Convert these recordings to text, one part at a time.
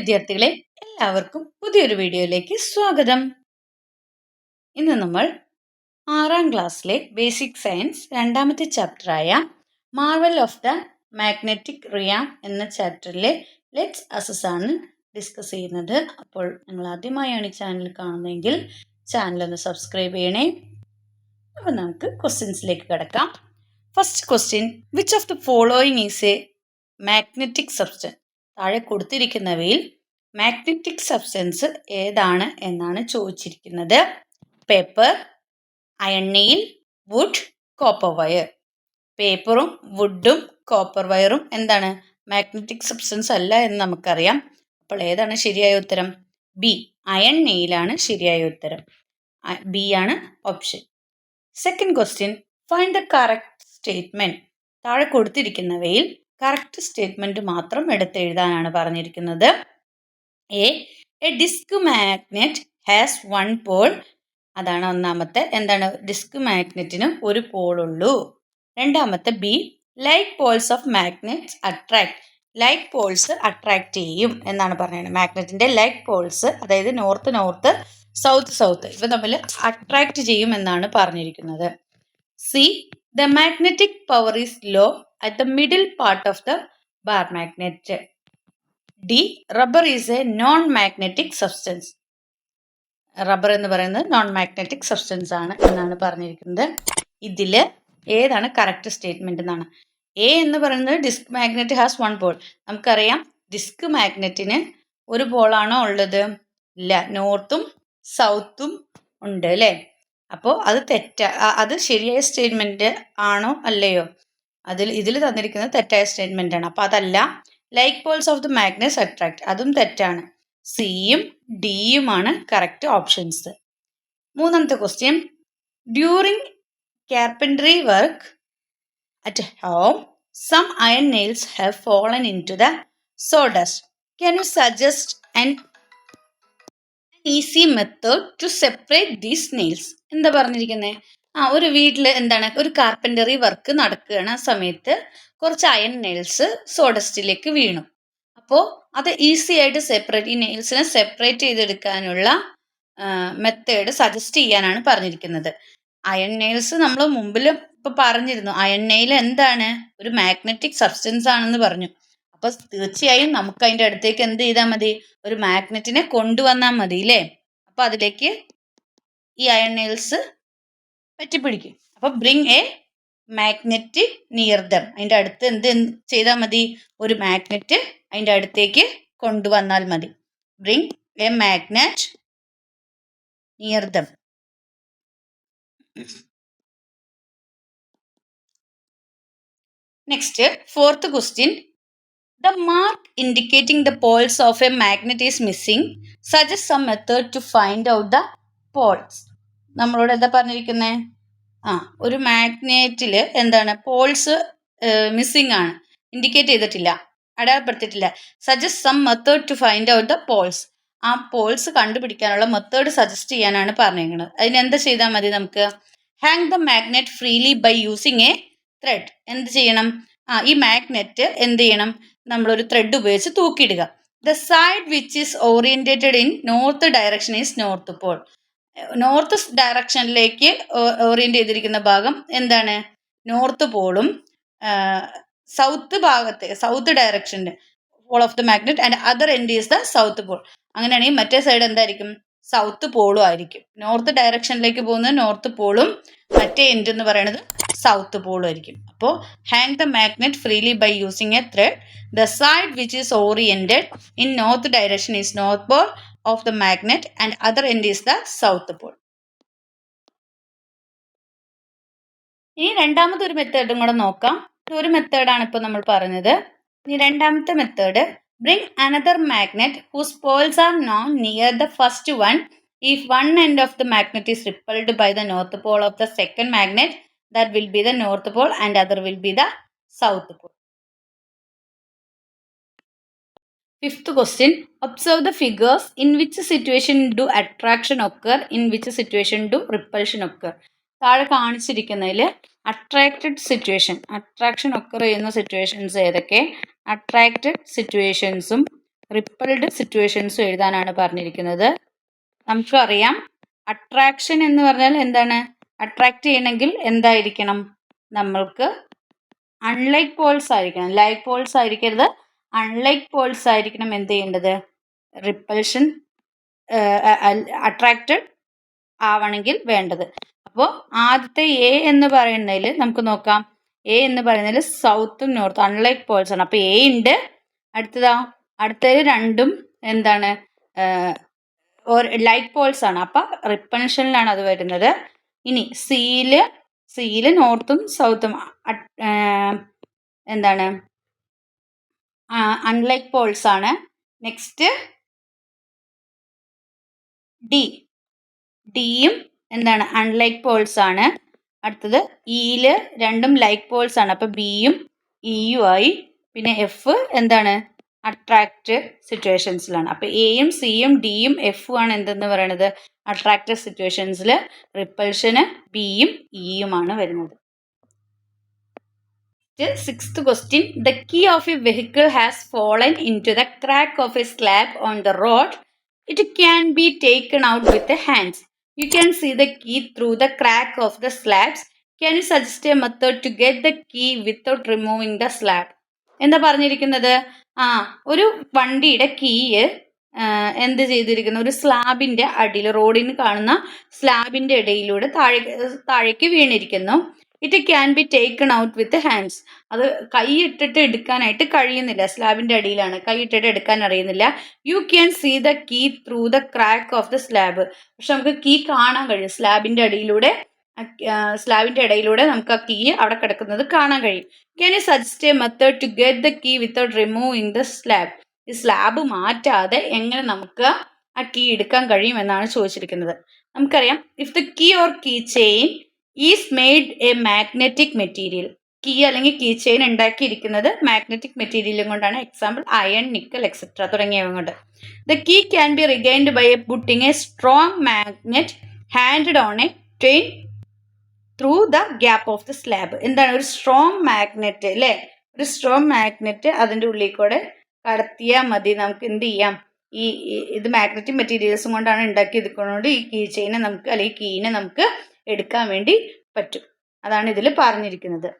വിദ്യാർത്ഥികളെ എല്ലാവർക്കും പുതിയൊരു വീഡിയോയിലേക്ക് സ്വാഗതം. ഇന്ന് നമ്മൾ ആറാം ക്ലാസ്സിലെ ബേസിക് സയൻസ് രണ്ടാമത്തെ ചാപ്റ്ററായ marvel of the magnetic realm എന്ന ചാപ്റ്ററിലെ ലെറ്റ്സ് അസസ് ആണ് ഡിസ്കസ് ചെയ്യുന്നത്. അപ്പോൾ നിങ്ങൾ ആദ്യമായാണ് ഈ ചാനൽ കാണുന്നതെങ്കിൽ ചാനൽ ഒന്ന് സബ്സ്ക്രൈബ് ചെയ്യണേ. അപ്പോൾ നമുക്ക് ക്വസ്റ്റ്യൻസിലേക്ക് കിടക്കാം. First question which of the following is a magnetic substance താഴെ കൊടുത്തിരിക്കുന്നവയിൽ മാഗ്നറ്റിക് സബ്സ്റ്റൻസ് ഏതാണ് എന്നാണ് ചോദിച്ചിരിക്കുന്നത്. Paper iron nail wood copper wire പേപ്പറും വുഡും കോപ്പർ വയറും എന്താണ്? മാഗ്നറ്റിക് സബ്സ്റ്റൻസ് അല്ല എന്ന് നമുക്കറിയാം. അപ്പോൾ ഏതാണ് ശരിയായ ഉത്തരം? ബി അയൺ നെയിലാണ് ശരിയായ ഉത്തരം. ബി ആണ് option second question find the correct statement താഴെ കൊടുത്തിരിക്കുന്നവയിൽ കറക്റ്റ് സ്റ്റേറ്റ്മെന്റ് മാത്രം എടുത്തെഴുതാനാണ് പറഞ്ഞിരിക്കുന്നത്. A A disc magnet has one pole അതാണ് ഒന്നാമത്തെ. എന്താണ്? ഡിസ്ക് മാഗ്നറ്റിന് ഒരു പോൾ ഉള്ളൂ. രണ്ടാമത്തെ B like poles of magnets attract like poles attract ചെയ്യും എന്നാണ് പറയുന്നത് മാഗ്നറ്റിന്റെ ലൈക്ക് പോൾസ് അതായത് നോർത്ത് നോർത്ത് സൗത്ത് സൗത്ത് ഇവ തമ്മിൽ അട്രാക്ട് ചെയ്യും എന്നാണ് പറഞ്ഞിരിക്കുന്നത്. C the magnetic power is low at the middle part of the bar magnet. D. Rubber is a non-magnetic substance. Rubber എന്ന് പറയുന്നത് നോൺ മാഗ്നറ്റിക് സബ്സ്റ്റൻസ് ആണ് എന്നാണ് പറഞ്ഞിരിക്കുന്നത് ഇതിൽ ഏതാണ് കറക്റ്റ് സ്റ്റേറ്റ്മെന്റ് എന്നാണ് എ എന്ന് പറയുന്നത് disc magnet has one pole നമുക്കറിയാം ഡിസ്ക് മാഗ്നറ്റിന് ഒരു ബോളാണോ ഉള്ളത് ഇല്ല നോർത്തും സൗത്തും ഉണ്ട് അല്ലേ അപ്പോൾ അത് തെറ്റ അത് ശരിയായ സ്റ്റേറ്റ്മെന്റ് ആണോ അല്ലയോ അതിൽ ഇതിൽ തന്നിരിക്കുന്നത് തെറ്റായ സ്റ്റേറ്റ്മെന്റ് ആണ്. അപ്പോൾ അതല്ല like poles of the magnets attract അതും തെറ്റാണ്. സിയും ഡിയുമാണ് കറക്റ്റ് ഓപ്ഷൻസ് മൂന്നാമത്തെ question during work at home some iron nails have fallen into the sawdust. Can you suggest and easy method to separate these nails എന്താ പറഞ്ഞിരിക്കുന്നത് ആ ഒരു വീട്ടിൽ എന്താണ് ഒരു കാർപ്പന്ററി വർക്ക് നടക്കുകയാണ് ആ സമയത്ത്. കുറച്ച് അയൺ നെയിൽസ് സോഡസ്റ്റിലേക്ക് വീണു. അപ്പോൾ അത് ഈസി ആയിട്ട് സെപ്പറേറ്റ് ഈ നെയിൽസിനെ സെപ്പറേറ്റ് ചെയ്തെടുക്കാനുള്ള മെത്തേഡ് സജസ്റ്റ് ചെയ്യാനാണ് പറഞ്ഞിരിക്കുന്നത്. അയൺ നെയിൽസ് നമ്മൾ മുമ്പിൽ ഇപ്പൊ പറഞ്ഞിരുന്നു. അയൺ നെയിൽ എന്താണ്? ഒരു മാഗ്നറ്റിക് സബ്സ്റ്റൻസ് ആണെന്ന് പറഞ്ഞു. അപ്പൊ തീർച്ചയായും നമുക്ക് അതിന്റെ അടുത്തേക്ക് എന്ത് ചെയ്താൽ മതി? ഒരു മാഗ്നറ്റിനെ കൊണ്ടുവന്നാൽ മതി അല്ലേ അപ്പൊ അതിലേക്ക് ഈ അയൺ നെയിൽസ് പറ്റി പറ്റിപ്പിടിക്കും. അപ്പൊ bring a magnet near them അതിന്റെ അടുത്ത് എന്ത് ചെയ്താൽ മതി? ഒരു മാഗ്നറ്റ് അതിന്റെ അടുത്തേക്ക് കൊണ്ടുവന്നാൽ മതി. Bring a magnet near them next fourth question the mark indicating the poles of a magnet is missing suggest some method to find out the poles നമ്മളോട് എന്താ പറഞ്ഞിരിക്കുന്നത് ആ ഒരു മാഗ്നേറ്റിൽ എന്താണ് പോൾസ് മിസ്സിംഗ് ആണ്. ഇൻഡിക്കേറ്റ് ചെയ്തിട്ടില്ല അടയാളപ്പെടുത്തിയിട്ടില്ല. Suggest some method to find out the poles. ആ poles കണ്ടുപിടിക്കാനുള്ള മെത്തേഡ് സജസ്റ്റ് ചെയ്യാനാണ് പറഞ്ഞിരിക്കുന്നത് അതിനെന്താ ചെയ്താൽ മതി നമുക്ക്? Hang the magnet freely by using a thread എന്ത് ചെയ്യണം? ആ ഈ മാഗ്നറ്റ് എന്ത് ചെയ്യണം? നമ്മളൊരു ത്രെഡ് ഉപയോഗിച്ച് തൂക്കിയിടുക. The side which is oriented in north direction is north pole north ഡയറക്ഷനിലേക്ക് orient ചെയ്തിരിക്കുന്ന ഭാഗം എന്താണ്? നോർത്ത് പോളും സൗത്ത് ഭാഗത്തെ south ഡയറക്ഷന്റെ pole of the magnet and other end is the south pole അങ്ങനെയാണെങ്കിൽ മറ്റേ സൈഡ് എന്തായിരിക്കും? സൗത്ത് പോളും ആയിരിക്കും. നോർത്ത് ഡയറക്ഷനിലേക്ക് പോകുന്നത് നോർത്ത് പോളും മറ്റേ എൻഡ് എന്ന് പറയുന്നത് സൗത്ത് പോളും ആയിരിക്കും. അപ്പോൾ hang the magnet freely by using a thread the side which is oriented in north direction is north pole of the magnet and other end is the south pole ഇനി രണ്ടാമത്തെ ഒരു മെത്തേഡും കൂടെ നോക്കാം. ഒരു മെത്തേഡാണ് ഇപ്പോൾ നമ്മൾ പറഞ്ഞത്. ഇനി രണ്ടാമത്തെ method bring another magnet whose poles are known near the first one if one end of the magnet is rippled by the north pole of the second magnet that will be the north pole and other will be the south pole. Fifth question observe the figures in which situation do attraction occur in which situation do repulsion occur? താഴെ കാണിച്ചിരിക്കുന്നതിൽ attracted situation attraction occur ചെയ്യുന്ന situations ഏതൊക്കെ? Attracted സിറ്റുവേഷൻസും repelled സിറ്റുവേഷൻസും എഴുതാനാണ് പറഞ്ഞിരിക്കുന്നത്. നമുക്കറിയാം. Attraction എന്ന് പറഞ്ഞാൽ എന്താണ്? അട്രാക്റ്റ് ചെയ്യണമെങ്കിൽ എന്തായിരിക്കണം? നമ്മൾക്ക് അൺലൈക്ക് പോൾസ് ആയിരിക്കണം. ലൈക്ക് പോൾസ് ആയിരിക്കരുത്. അൺലൈക്ക് പോൾസ് ആയിരിക്കണം എന്ത് ചെയ്യേണ്ടത്? റിപ്പൾഷൻ അട്രാക്റ്റഡ് ആവണമെങ്കിൽ വേണ്ടത്. അപ്പോൾ ആദ്യത്തെ എ എന്ന് പറയുന്നതിൽ നമുക്ക് നോക്കാം. എ എന്ന് പറയുന്നതിൽ സൗത്തും നോർത്തും അൺലൈക്ക് പോൾസ് ആണ്. അപ്പോൾ എ ഉണ്ട്. അടുത്തതാ അടുത്തത് രണ്ടും എന്താണ്? ലൈക്ക് പോൾസ് ആണ്. അപ്പം റിപ്പൻഷനിലാണ് അത് വരുന്നത്. ഇനി സീൽ സീൽ നോർത്തും സൗത്തും എന്താണ്? അൺലൈക്ക് പോൾസ് ആണ്. നെക്സ്റ്റ് ഡി ഡിയും എന്താണ്? അൺലൈക്ക് പോൾസ് ആണ്. അടുത്തത് ഇയിൽ രണ്ടും ലൈക്ക് പോൾസ് ആണ്. അപ്പോൾ ബിയും ഇയും ആയി. പിന്നെ എഫ് എന്താണ്? അട്രാക്റ്റ് സിറ്റുവേഷൻസിലാണ് അപ്പോൾ എയും സിയും ഡിയും എഫും ആണ് എന്തെന്ന് പറയുന്നത് അട്രാക്റ്റീവ് സിറ്റുവേഷൻസിൽ റിപ്പൾഷന് ബിയും ഇയുമാണ് വരുന്നത്. Sixth question the key of a vehicle has fallen into the crack of a slab on the road it can be taken out with hands you can see the key through the crack of the slabs can you suggest a method to get the key without removing the slab എന്താ പറഞ്ഞിരിക്കുന്നത്? ആ ഒരു വണ്ടിയുടെ കീയ് എന്ത് ചെയ്തിരിക്കുന്ന? ഒരു സ്ലാബിന്റെ അടിയിൽ റോഡിന് കാണുന്ന സ്ലാബിന്റെ ഇടയിലൂടെ താഴേക്ക് താഴേക്ക് വീണിരിക്കുന്നു. It can be taken out with hands അത് കൈ ഇട്ടിട്ട് എടുക്കാനായിട്ട് കഴിയുന്നില്ല. സ്ലാബിന്റെ അടിയിലാണ്. കൈ ഇട്ടിട്ട് എടുക്കാൻ അറിയുന്നില്ല. You can see the key through the crack of the slab പക്ഷെ നമുക്ക് കീ കാണാൻ കഴിയും. സ്ലാബിന്റെ അടിയിലൂടെ സ്ലാബിന്റെ ഇടയിലൂടെ നമുക്ക് ആ കീ അവിടെ കിടക്കുന്നത് കാണാൻ കഴിയും. Can you suggest a method to get the key without removing the slab ഈ സ്ലാബ് മാറ്റാതെ എങ്ങനെ നമുക്ക് ആ കീ എടുക്കാൻ കഴിയും എന്നാണ് ചോദിച്ചിരിക്കുന്നത്. നമുക്കറിയാം. If the key or key chain is made a magnetic material. Key അല്ലെങ്കിൽ കീ ചെയിൻ ഉണ്ടാക്കിയിരിക്കുന്നത് മാഗ്നറ്റിക് മെറ്റീരിയലും കൊണ്ടാണ്. എക്സാമ്പിൾ അയൺ നിക്കൽ എക്സെട്ര തുടങ്ങിയവ കൊണ്ട് the key can be regained by a putting a strong magnet hand on a train through the gap of the slab എന്താണ്? ഒരു strong magnet അല്ലേ ഒരു സ്ട്രോങ് മാഗ്നറ്റ് അതിന്റെ ഉള്ളിൽ കൂടെ കടത്തിയാൽ മതി. നമുക്ക് എന്ത് ചെയ്യാം? ഈ ഇത് മാഗ്നറ്റിക് മെറ്റീരിയൽസും കൊണ്ടാണ് ഉണ്ടാക്കി എടുക്കുന്നതുകൊണ്ട് ഈ കീ ചെയിനെ നമുക്ക് അല്ലെങ്കിൽ കീനെ നമുക്ക് എടുക്കാൻ വേണ്ടി പറ്റും. അതാണ് ഇതിൽ പറഞ്ഞിരിക്കുന്നത്.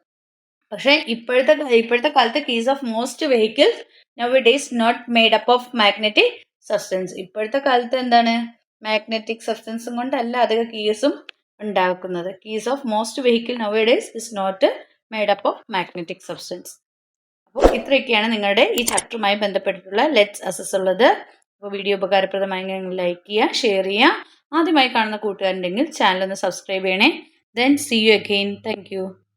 പക്ഷേ ഇപ്പോഴത്തെ ഇപ്പോഴത്തെ കാലത്ത് keys of most vehicles now it is not made up of magnetic substance ഇപ്പോഴത്തെ കാലത്ത് എന്താണ്? മാഗ്നറ്റിക് സബ്സ്റ്റൻസും കൊണ്ടല്ല അധികം കീസും ഉണ്ടാക്കുന്നത്. Keys of most vehicle now is is not made up of magnetic substance അപ്പോൾ ഇത്രയൊക്കെയാണ് നിങ്ങളുടെ ഈ ചാപ്റ്ററുമായി ബന്ധപ്പെട്ടിട്ടുള്ള ലെറ്റ്സ് അസസ് ഉള്ളത്. അപ്പോൾ വീഡിയോ ഉപകാരപ്രദമായി ലൈക്ക് ചെയ്യുക ഷെയർ ചെയ്യുക. ആദ്യമായി കാണുന്ന കൂട്ടുകാരുണ്ടെങ്കിൽ ചാനൽ ഒന്ന് സബ്സ്ക്രൈബ് ചെയ്യണേ. Then see you again thank